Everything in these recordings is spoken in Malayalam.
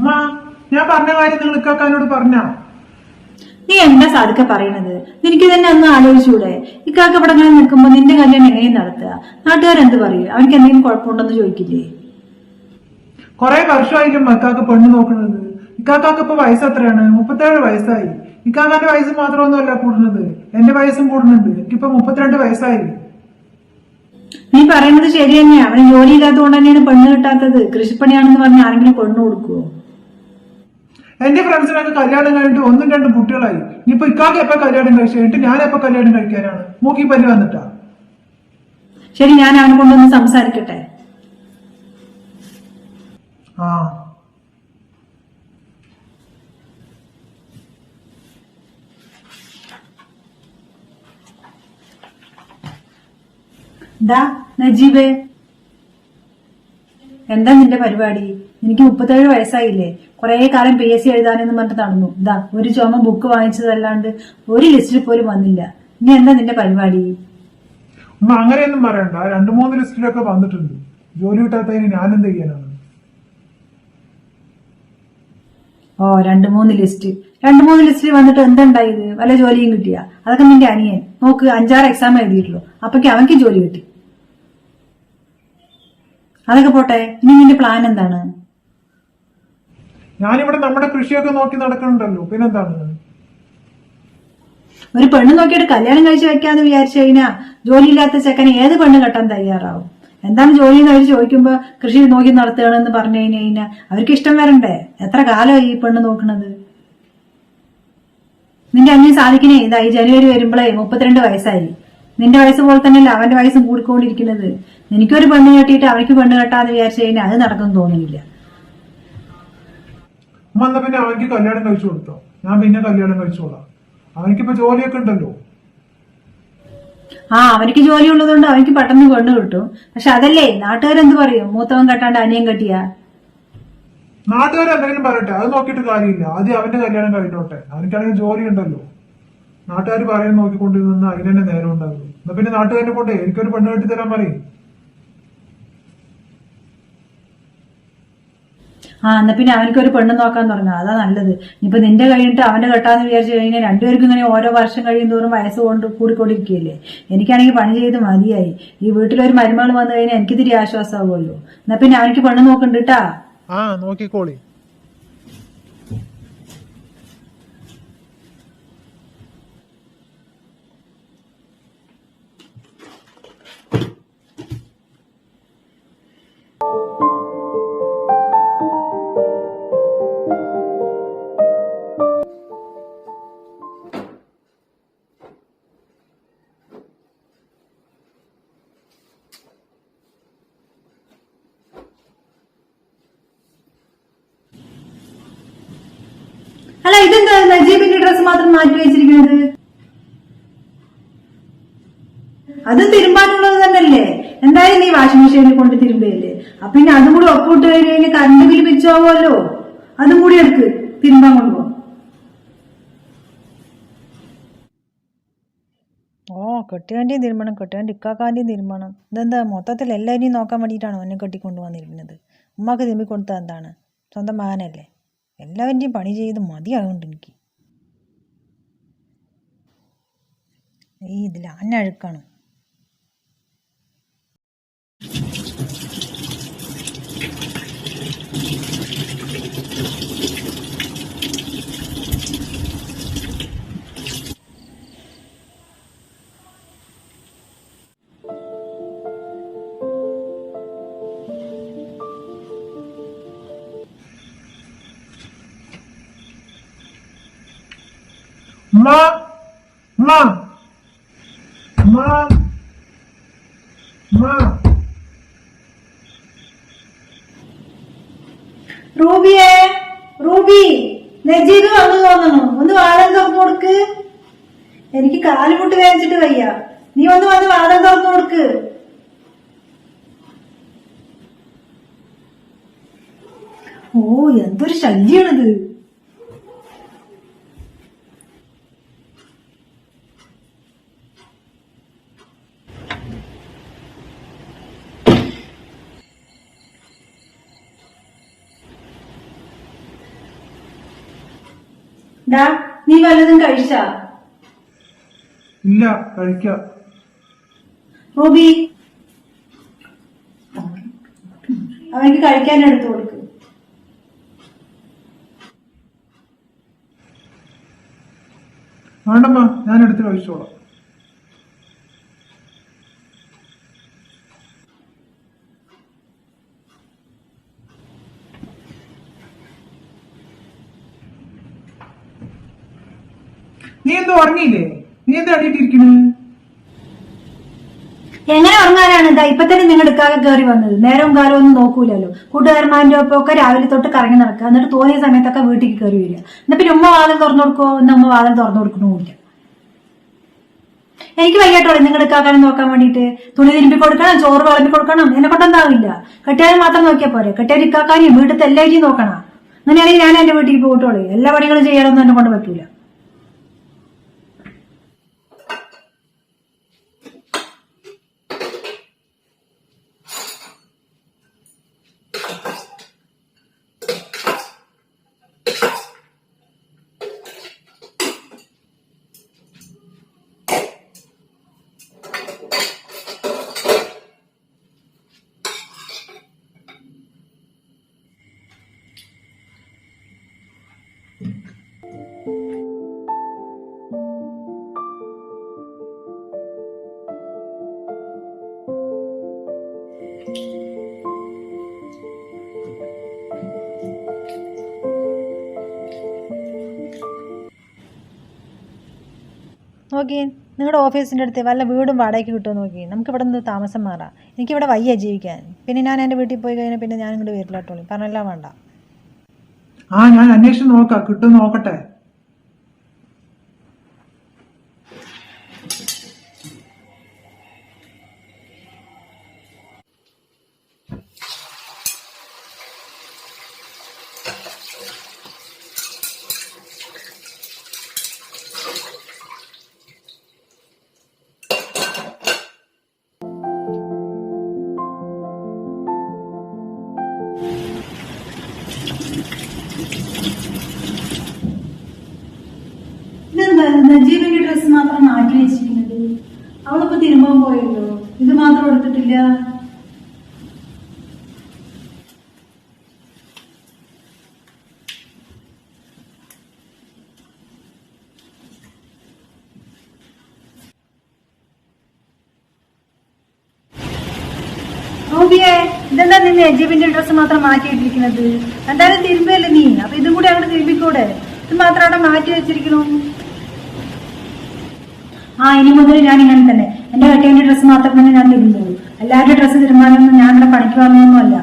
ഉമ്മ ഞാൻ പറഞ്ഞ കാര്യം നിങ്ങൾ ഇക്കാക്കാനോട് പറഞ്ഞാ? നീ എന്താ സാധിക്ക പറയണത്? നിനക്ക് തന്നെ ഒന്ന് ആലോചിച്ചൂടെ? ഇക്കാക്ക ഇവിടെ ഇങ്ങനെ നിൽക്കുമ്പോ നിന്റെ കല്യാണം എങ്ങനെയും നടത്തുക. നാട്ടുകാരെന്ത് പറയും? അവനക്ക് എന്തെങ്കിലും കുഴപ്പമുണ്ടെന്ന് ചോദിക്കില്ലേ? കുറെ വർഷമായിരിക്കും ഇക്കാക്ക പെണ്ണ് നോക്കുന്നത്. ഇക്കാക്കാക്ക് ഇപ്പൊ വയസ്സ് എത്രയാണ്? മുപ്പത്തേഴ് വയസ്സായി. ഇക്കാക്കാന്റെ വയസ്സ് മാത്രമൊന്നുമല്ല കൂടുന്നത്. എന്റെ വയസ്സും കൂടുന്നുണ്ട്. എനിക്കിപ്പോ മുപ്പത്തിരണ്ട് വയസ്സായി. നീ പറയുന്നത് ശരി തന്നെയാ. അവന് ജോലി ഇല്ലാത്തതുകൊണ്ട് തന്നെയാണ് പെണ്ണ് കിട്ടാത്തത്. കൃഷിപ്പണിയാണെന്ന് പറഞ്ഞ് ആരെങ്കിലും പെണ്ണ് കൊടുക്കുവോ? എന്റെ ഫ്രണ്ട്സിനൊക്കെ കല്യാണം കഴിഞ്ഞിട്ട് ഒന്നും രണ്ടും കുട്ടികളായി. ഇനിയിപ്പോ ഇക്കാക്ക എപ്പോ കല്യാണം കഴിച്ചു കഴിഞ്ഞിട്ട് ഞാൻ എപ്പോ കല്യാണം കഴിക്കാനാണ്? മൂക്കി പല്ല് വന്നിട്ടാ. ശരി ഞാൻ അവനെ കൊണ്ടൊന്ന് സംസാരിക്കട്ടെ? ആ. ദാ നജീബേ. എന്താ നിന്റെ പരിപാടി? എനിക്ക് മുപ്പത്തേഴ് വയസ്സായില്ലേ. കുറെ കാലം പി എസ് സി എഴുതാനെന്ന് പറഞ്ഞിട്ട് നടന്നു. ഇതാ ഒരു ചുമ ബുക്ക് വാങ്ങിച്ചതല്ലാണ്ട് ഒരു ലിസ്റ്റിൽ പോലും വന്നില്ല. ഇനി എന്താ നിന്റെ പരിപാടി? ഉമ്മ അങ്ങനെയൊന്നും പറയണ്ട. രണ്ടു മൂന്ന് ലിസ്റ്റിലൊക്കെ വന്നിട്ടുണ്ട്. ജോലി കിട്ടാത്തതിന് ഞാനെന്ത് ചെയ്യാനാണ്? ഓ രണ്ട് മൂന്ന് ലിസ്റ്റ്. രണ്ട് മൂന്ന് ലിസ്റ്റിൽ വന്നിട്ട് എന്തുണ്ടായത് വല്ല ജോലിയും കിട്ടിയ? അതൊക്കെ നിന്റെ അനിയൻ. നോക്ക് അഞ്ചാറ് എക്സാം എഴുതിയിട്ടുള്ളൂ. അപ്പൊക്ക് അവൻക്ക് ജോലി കിട്ടി. അതൊക്കെ പോട്ടെ. ഇനി നിന്റെ പ്ലാൻ എന്താണ്? ഞാനിവിടെ നമ്മുടെ കൃഷിയൊക്കെ നോക്കി നടക്കണുണ്ടല്ലോ പിന്നെന്താണ്? ഒരു പെണ്ണ് നോക്കിയിട്ട് കല്യാണം കഴിച്ചു വെക്കാന്ന് വിചാരിച്ചു കഴിഞ്ഞാ ജോലിയില്ലാത്ത ചെക്കന് ഏത് പെണ്ണ് കെട്ടാൻ തയ്യാറാവും? എന്താണ് ജോലി എന്ന് അവർ ചോദിക്കുമ്പോ കൃഷി നോക്കി നടത്തുകയാണെന്ന് പറഞ്ഞു കഴിഞ്ഞു കഴിഞ്ഞാൽ അവർക്ക് ഇഷ്ടം വരണ്ടേ? എത്ര കാലമായി ഈ പെണ്ണ് നോക്കണത് നിന്റെ അന്യം സാധിക്കണേ ഇതായി ഈ ജനുവരി വരുമ്പോഴേ മുപ്പത്തിരണ്ട് വയസ്സായി. നിന്റെ വയസ്സ് പോലെ തന്നെയല്ല അവന്റെ വയസ്സും കൂടിക്കൊണ്ടിരിക്കുന്നത്. എനിക്കൊരു പെണ്ണ് കെട്ടിയിട്ട് അവയ്ക്ക് പെണ്ണ് കെട്ടാന്ന് വിചാരിച്ചു കഴിഞ്ഞാൽ അത് നടക്കും തോന്നുന്നില്ല. പിന്നെ അവനിക്ക് കല്യാണം കഴിച്ചു കൊടുത്തോ? ഞാൻ പിന്നെ കല്യാണം കഴിച്ചോളാം. അവനക്കിപ്പോ ജോലിയൊക്കെ ഉണ്ടല്ലോ. ആ അവനിക്ക് ജോലി ഉള്ളതുകൊണ്ട് അവനിക്ക് പെട്ടെന്ന് പെണ്ണ് കിട്ടും. പക്ഷെ അതല്ലേ നാട്ടുകാരെന്ത് പറയും? മൂത്തവൻ കെട്ടാണ്ട് അനിയൻ കെട്ടിയാ? നാട്ടുകാർ എന്തെങ്കിലും പറയട്ടെ അത് നോക്കിയിട്ട് കാര്യമില്ല. ആദ്യം അവന്റെ കല്യാണം കഴിഞ്ഞോട്ടെ. അവനിക്കാണെങ്കിൽ ജോലി ഉണ്ടല്ലോ. നാട്ടുകാർ പറയുന്ന നോക്കിക്കൊണ്ടിരുന്ന അതിനെ നേരം ഉണ്ടാകും എന്നാ പിന്നെ നാട്ടുകാരനെ പോട്ടെ എനിക്കൊരു പെണ്ണ് കെട്ടി തരാൻ പറയും. ആ എന്നാ പിന്നെ അവനക്ക് ഒരു പെണ്ണ് നോക്കാൻ തുടങ്ങാം അതാ നല്ലത്. ഇപ്പൊ നിന്റെ കഴിഞ്ഞിട്ട് അവന്റെ കെട്ടാന്ന് വിചാരിച്ചു കഴിഞ്ഞാൽ രണ്ടുപേർക്കും ഇങ്ങനെ ഓരോ വർഷം കഴിയും തോറും വയസ്സ് കൊണ്ട് കൂടിക്കൊണ്ടിരിക്കുകയല്ലേ? എനിക്കാണെങ്കിൽ പണി ചെയ്ത് മതിയായി. ഈ വീട്ടിലൊരു മരുമകൾ വന്നു കഴിഞ്ഞാൽ എനിക്ക് തിരി ആശ്വാസമാവുമല്ലോ. എന്നാ പിന്നെ അവനിക്ക് പെണ്ണ് നോക്കണ്ടിട്ടാ? ആ നോക്കിക്കോളി. ഡ്രസ്സ് മാത്രം മാറ്റി വെച്ചിരിക്കുന്നത്? അത് തിരുമ്പാനുള്ളത് തന്നെയല്ലേ? എന്തായാലും നീ വാഷിംഗ് മെഷീനിൽ കൊണ്ട് തിരുമ്പയില്ലേ അപ്പൊ പിന്നെ അതും കൂടി ഒപ്പിട്ട് കഴിഞ്ഞാൽ കറണ്ട് ബില്ല് പിരിച്ചാവുമല്ലോ അതും കൂടി എടുക്ക് തിരുമ്പാൻ കൊണ്ടുപോ. ഓ കെട്ടിയാന്റെയും തീരുമാനം കെട്ടിയാന്റെ ഇക്കാക്കാന്റെയും തീരുമാനം ഇതെന്താ മൊത്തത്തിൽ എല്ലാവരെയും നോക്കാൻ വേണ്ടിയിട്ടാണോ എന്നെ കെട്ടിക്കൊണ്ടു വന്നിരിക്കുന്നത്? ഉമ്മാക്ക് തിരുമ്പി കൊടുത്തത് എന്താണ്? സ്വന്തം മകനല്ലേ? എല്ലാവരുടെയും പണി ചെയ്ത് മതിയാകുന്നുണ്ട് എനിക്ക്. ഈ ഇതിൽ അന്നഴുക്കാണ് ഉമ്മ. ഉമ്മ ഉമ്മ റൂബിയെ റൂബി നജീദ് വന്നു തോന്നുന്നു. ഒന്ന് വാതം തുറന്നു കൊടുക്ക്. എനിക്ക് കാലുമുട്ട് വേദിച്ചിട്ട് വയ്യ. നീ ഒന്ന് വന്ന് വാതം തുറന്നു കൊടുക്ക്. ഓ എന്തൊരു ശല്യാണിത് ഡാ നീ വല്ലതും കഴിച്ചാ? ഇല്ല കഴിക്ക. റൂബി. അവനക്ക് കഴിക്കാൻ എടുത്തു കൊടുക്ക്. വേണ്ടമ്മ ഞാൻ എടുത്ത് കഴിച്ചോളാം നീ എന്താ ഉറങ്ങിയില്ലേ? നീ എന്താ അടിയിട്ടിരിക്കണ് എങ്ങനെ ഉറങ്ങാനാണ്? ഇതാ ഇപ്പൊ തന്നെ നിങ്ങൾ എടുക്കാതെ കയറി വന്നത്. നേരവും കാലവും ഒന്നും നോക്കൂലല്ലോ. കൂട്ടുകാരന്മാരുടെ ഒപ്പം ഒക്കെ രാവിലെ തൊട്ട് കറങ്ങി നടക്കുക. എന്നിട്ട് തോന്നിയ സമയത്തൊക്കെ വീട്ടിൽ കയറി വരിക. എന്നാ പിന്നെ ഉമ്മ വാതിൽ തുറന്നു കൊടുക്കുമോ എന്നാ ഉമ്മ വാതിൽ തുറന്നു കൊടുക്കണമില്ല എനിക്ക് വയ്യാട്ടോളെ നിങ്ങൾ എടുക്കാക്കാൻ നോക്കാൻ വേണ്ടിയിട്ട് തുണി തിരുമ്പി കൊടുക്കണം ചോറ് വിളമ്പി കൊടുക്കണം. എന്നെ കൊണ്ടെന്താവില്ല കെട്ടിയാലും മാത്രം നോക്കിയാൽ പോരെ. കെട്ടിയാൽ ഇക്കാക്കാനും വീട്ടിലത്തെ എല്ലാവരെയും നോക്കണം. അങ്ങനെയാണെങ്കിൽ ഞാൻ എന്റെ വീട്ടിൽ പോയിട്ടോളെ എല്ലാ പണികളും ചെയ്യാനൊന്നും എന്നെ കൊണ്ട് പറ്റൂല. നോക്കിയേ നിങ്ങളുടെ ഓഫീസിന്റെ അടുത്ത് വല്ല വീടും വാടകയ്ക്ക് കിട്ടുമോ നോക്കി. നമുക്ക് ഇവിടെ നിന്ന് താമസം മാറാം. എനിക്കിവിടെ വയ്യ ജീവിക്കാൻ. പിന്നെ ഞാൻ എന്റെ വീട്ടിൽ പോയി കഴിഞ്ഞാൽ പിന്നെ ഞാൻ ഇങ്ങോട്ട് വരില്ല കേട്ടോളൂ പറഞ്ഞെല്ലാം വേണ്ട. ആ ഞാൻ അന്വേഷിച്ച് നോക്കാം. കിട്ടും നോക്കട്ടെ. നജീബിന്റെ ഡ്രസ്സ് മാത്രം മാറ്റി വെച്ചിരിക്കുന്നത്. അവളിപ്പോ തിരുമ്പാൻ പോയല്ലോ. ഇത് മാത്രം എടുത്തിട്ടില്ല. റൂബിയെ? ഇതെന്താ നീ നജീബിന്റെ ഡ്രസ്സ് മാത്രം മാറ്റിയിട്ടിരിക്കുന്നത്? എന്തായാലും തിരുമ്പല്ലേ നീ? അപ്പൊ ഇതും കൂടി അങ്ങോട്ട് തിരുമ്പിക്കൂടെ? ഇത് മാത്രം അവിടെ മാറ്റി വെച്ചിരിക്കണു ആ ഇനി മുതൽ ഞാൻ ഇങ്ങനെ തന്നെ. എന്റെ കെട്ടിയന്റെ ഡ്രസ്സ് മാത്രം തന്നെ ഞാൻ തിരുമ്പുള്ളൂ എല്ലാവരുടെ ഡ്രസ്സ് തിരുമാനൊന്നും ഞാൻ ഇവിടെ പണിക്ക് വന്നൊന്നുമല്ല.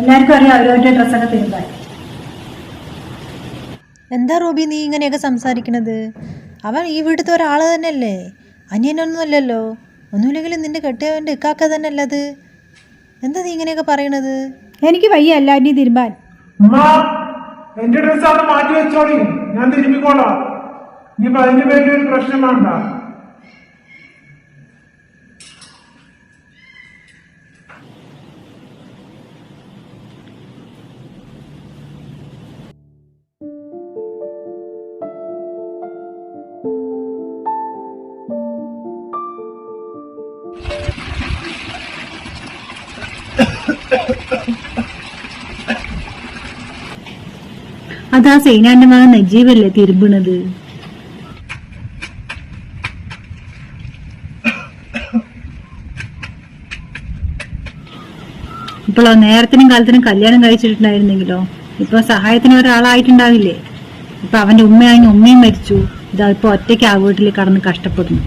എല്ലാവർക്കും അറിയാം അവരവരുടെ ഡ്രസ്സൊക്കെ തിരുമ്പാൻ. എന്താ റോബി നീ ഇങ്ങനെയൊക്കെ സംസാരിക്കണത്? അവൻ ഈ വീട്ടിലത്തെ ഒരാൾ തന്നെയല്ലേ? അന്യനൊന്നുമല്ലല്ലോ. ഒന്നുമില്ലെങ്കിലും നിന്റെ കെട്ടിയവന്റെ ഇക്കാക്ക തന്നെ അല്ലത് എന്താ നീ ഇങ്ങനെയൊക്കെ പറയണത്? എനിക്ക് വയ്യ എല്ലാവരുടെയും തിരുമ്പാൻ. എന്റെ മാറ്റി വെച്ചോളി ഞാൻ തിരുമ്പിക്കോളാം നീ പറഞ്ഞു വേണ്ടി ഒരു പ്രശ്നം വേണ്ട. അതാ സൈനാന്റെ മകൻ നജീബല്ലേ തിരുമ്പണത്. ഇപ്പോഴോ നേരത്തിനും കാലത്തിനും കല്യാണം കഴിച്ചിട്ടുണ്ടായിരുന്നെങ്കിലോ? ഇപ്പൊ സഹായത്തിന് ഒരാളായിട്ടുണ്ടാവില്ലേ? ഇപ്പൊ അവന്റെ ഉമ്മയാണെങ്കിൽ ഉമ്മയും മരിച്ചു. ഇതാ ഇപ്പൊ ഒറ്റയ്ക്ക് ആ വീട്ടിൽ കടന്ന് കഷ്ടപ്പെടുന്നു.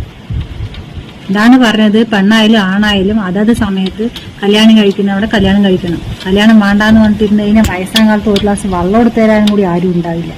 ഇതാണ് പറഞ്ഞത് പെണ്ണായാലും ആണായാലും അതത് സമയത്ത് കല്യാണം കഴിക്കുന്നവിടെ കല്യാണം കഴിക്കണം കല്യാണം വേണ്ടാന്ന് പറഞ്ഞിരുന്നു കഴിഞ്ഞാൽ വയസ്സാം കാലത്ത് ഒരു ഗ്ലാസ് വെള്ളം എടുത്തു തരാനും കൂടി ആരും ഉണ്ടാവില്ല